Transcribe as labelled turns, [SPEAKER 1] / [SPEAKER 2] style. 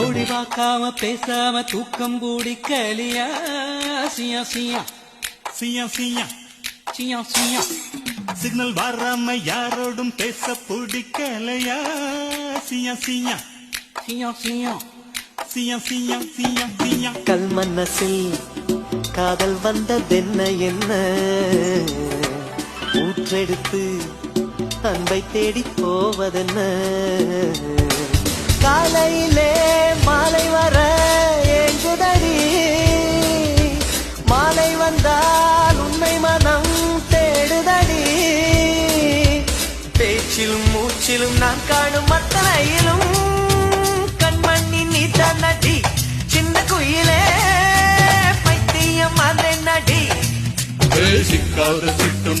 [SPEAKER 1] குறி பார்க்காம பேசாம தூக்கம் பிடிக்கலியா சியா சியா.
[SPEAKER 2] சியா சியா.
[SPEAKER 1] சியா சியா.
[SPEAKER 2] சிக்னல் வராம யாரோடும் பேச பிடிக்கலையா? சியா சியா.
[SPEAKER 1] சியா சியா.
[SPEAKER 2] சியா சியா சியா சியா.
[SPEAKER 3] கல் மனசில் காதல் வந்ததென்ன என்ன? ஊற்றெடுத்து அன்பை தேடி போவதென்ன? காலையிலே நான் காணும் அத்தனையிலும் கண்மண்ணி நீ நடி சின்ன குயிலே பைத்தியம் அந்த நடி.
[SPEAKER 2] சிக்காத சிட்டும்